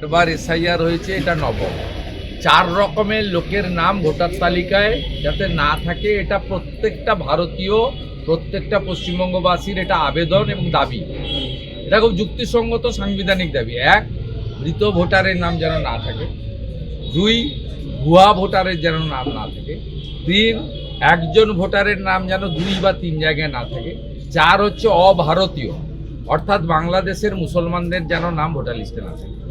আটবার এসআইআর হয়েছে, এটা নবম। চার রকমের লোকের নাম ভোটার তালিকায়, যাতে না থাকে এটা প্রত্যেকটা ভারতীয়, প্রত্যেকটা পশ্চিমবঙ্গবাসীর এটা আবেদন এবং দাবি। এটা খুব যুক্তিসঙ্গত, সাংবিধানিক দাবি। এক, মৃত ভোটারের নাম যেন না থাকে। দুই, ভুয়া ভোটারের যেন নাম না থাকে। তিন, একজন ভোটারের নাম যেন দুই বা তিন জায়গায় না থাকে। চার হচ্ছে অভারতীয়, অর্থাৎ বাংলাদেশের মুসলমানদের যেন নাম ভোটার লিস্টে না থাকে।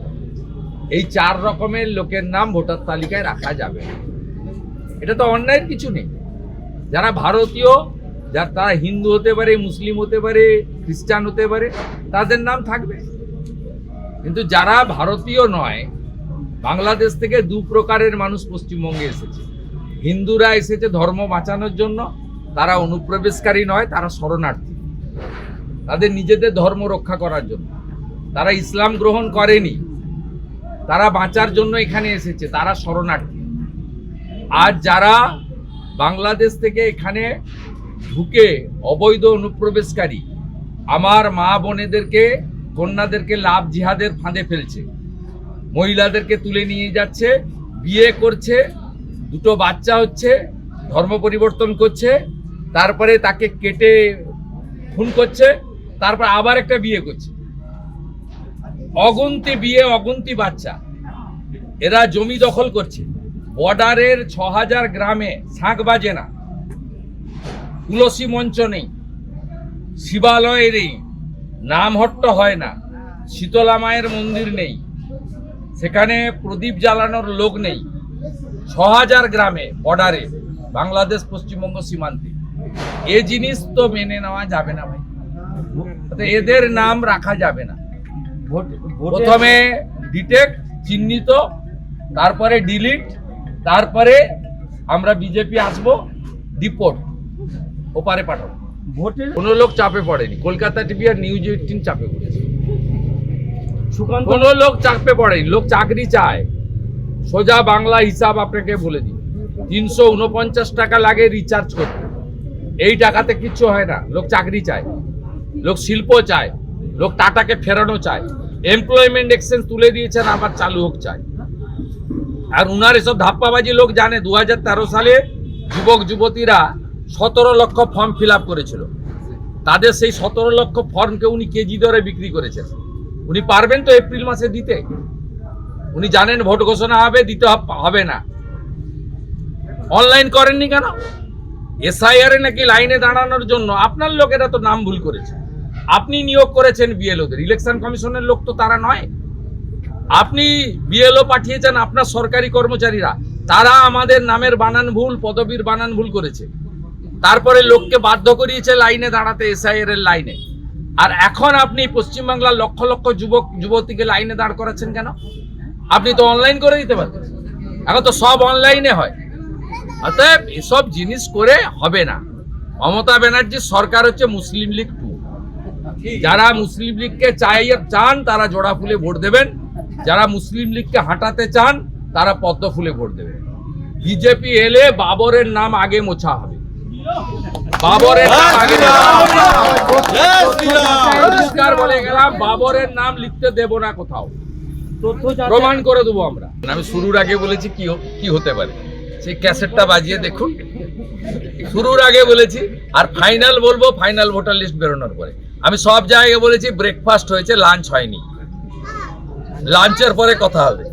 এই চার রকমের লোকের নাম ভোটার তালিকায় রাখা যাবে। এটা তো অন্যায়ের কিছু নেই। যারা ভারতীয়, যার তারা হিন্দু হতে পারে, মুসলিম হতে পারে, খ্রিস্টান হতে পারে, তাদের নাম থাকবে। কিন্তু যারা ভারতীয় নয়, বাংলাদেশ থেকে দু প্রকারের মানুষ পশ্চিমবঙ্গে এসেছে। হিন্দুরা এসেছে ধর্ম বাঁচানোর জন্য, তারা অনুপ্রবেশকারী নয়, তারা শরণার্থী। তাদের নিজেদের ধর্ম রক্ষা করার জন্য। তারা ইসলাম গ্রহণ করেনি তারা বাঁচার জন্য এখানে এসেছে, তারা শরণার্থী। আর যারা বাংলাদেশ থেকে এখানে ঢুকে অবৈধ অনুপ্রবেশকারী, আমার মা বোনেদেরকে, কন্যাদেরকে লাভ জিহাদের ফাঁদে ফেলছে। মহিলাদেরকে তুলে নিয়ে যাচ্ছে, বিয়ে করছে, দুটো বাচ্চা হচ্ছে, ধর্ম পরিবর্তন করছে, তারপরে তাকে কেটে খুন করছে, তারপর আবার একটা বিয়ে করছে। অগুন্তি বিয়ে, অগুন্তি বাচ্চা। এরা জমি দখল করছে। বর্ডারের ছ হাজার গ্রামে শাঁখ বাজে না। তুলসী মঞ্চ নেই। শিবালয় নেই। নামহট্ট হয় না। শীতলা মায়ের মন্দির নেই। সেখানে প্রদীপ জ্বালানোর লোক নেই। ছ হাজার গ্রামে বর্ডারে, বাংলাদেশ পশ্চিমবঙ্গ সীমান্তে। এ জিনিস তো মেনে নেওয়া যাবে না ভাই। এদের নাম রাখা যাবে না। প্রথমে ডিটেক্ট চিহ্নিত তারপরে ডিলিট তারপরে আমরা বিজেপি আসব ডিপোর্ট ওপারে পাঠাবো। ভোটের কোনো লোক চাপে পড়েনি। কলকাতা টিভি আর নিউজ এইটিন চাপে পড়েছে। সুকান্ত কোনো লোক চাপে পড়েনি। লোক চাকরি চায়। সোজা বাংলা হিসাব আপনাকে বলে দিই। তিনশো উনপঞ্চাশ টাকা লাগে রিচার্জ করতে। এই টাকাতে কিচ্ছু হয় না। লোক চাকরি চায়। লোক শিল্প চায়। লোক টাটাকে ফেরানো চায়। এমপ্লয়মেন্ট এক্সচেঞ্জ তুলে দিয়েছেন আবার চালু হোক চায়। আর উনার এসব ধাপ্পাবাজি লোক জানে দু সালে যুবক, যুবতীরা সতেরো লক্ষ ফর্ম ফিল করেছিল। তাদের সেই সতেরো লক্ষ ফর্মকে উনি কেজি দরে বিক্রি করেছেন। উনি পারবেন তো এপ্রিল মাসে দিতে? উনি জানেন ভোট ঘোষণা হবে, দিতে হবে না। অনলাইন করেননি কেন? এসআইআর নাকি লাইনে দাঁড়ানোর জন্য আপনার লোকেরা তো নাম ভুল করেছে। আপনি নিয়োগ করেছেন বিএলওদের। ইলেকশন কমিশনের লোক তো তারা নয়। আপনি বিএলও পাঠিয়েছেন আপনার সরকারি কর্মচারীরা। তারা আমাদের নামের বানান ভুল, পদবীর বানান ভুল করেছে। তারপরে লোককে বাধ্য করিয়েছে লাইনে দাঁড়াতে এসআইআর এর লাইনে। আর এখন আপনি পশ্চিমবাংলার লক্ষ লক্ষ যুবক, যুবতীকে লাইনে দাঁড় করাচ্ছেন কেন? আপনি তো অনলাইন করে দিতে পারতেন এখন তো সব অনলাইনে হয়। অতএব এসব জিনিস করে হবে না। মমতা ব্যানার্জির সরকার হচ্ছে মুসলিম লীগ যারা মুসলিম লীগকে চাই চান, তারা জোড়া ফুলে ভোট দেবেন। যারা মুসলিম লীগকে হাঁটাতে চান, তারা পদ্ম ফুলে ভোট দেবেন। বিজেপি এলে বাবরের নাম আগে মোছা হবে। বাবরের পরিষ্কার বলে গেলাম, বাবরের নাম লিখতে দেব না কোথাও। প্রমাণ করে দেবো আমরা। আমি শুরুর আগে বলেছি কি কি হতে পারে। সেই ক্যাসেটটা বাজিয়ে দেখুন। শুরুর আগে বলেছি, আর ফাইনাল বলব, ফাইনাল ভোটার লিস্ট বেরোনোর পরে। আমি সব জায়গায় বলেছি ব্রেকফাস্ট হয়েছে লাঞ্চ হয়নি। লাঞ্চের পরে কথা হবে।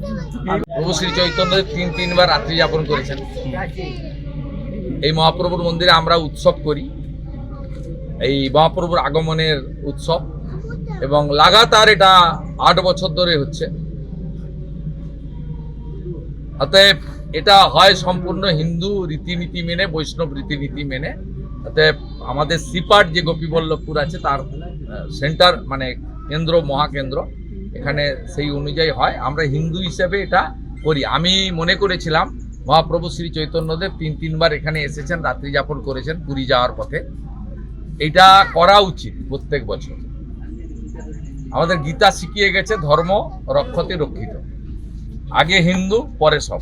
প্রভু শ্রী চৈতন্য তিন, তিনবার রাত্রি যাপন করেছেন। এই মহাপ্রভুর মন্দিরে আমরা উৎসব করি। এই মহাপ্রভুর আগমনের উৎসব। এবং লাগাতার এটা আট বছর ধরে হচ্ছে। অতএব এটা হয় সম্পূর্ণ হিন্দু রীতিনীতি মেনে, বৈষ্ণব রীতিনীতি মেনে। অতএব আমাদের সিপাট যে গোপীবল্লভপুর আছে, তার সেন্টার মানে কেন্দ্র, মহাকেন্দ্র, এখানে সেই অনুযায়ী হয়। আমরা হিন্দু হিসেবে এটা করি। আমি মনে করেছিলাম, মহাপ্রভু শ্রী চৈতন্যদেব তিন, তিনবার এখানে এসেছেন, রাত্রি যাপন করেছেন, পুরী যাওয়ার পথে। এটা করা উচিত প্রত্যেক বছর। আমাদের গীতা শিখিয়ে গেছে, ধর্ম রক্ষতে রক্ষিত। আগে হিন্দু, পরে সব।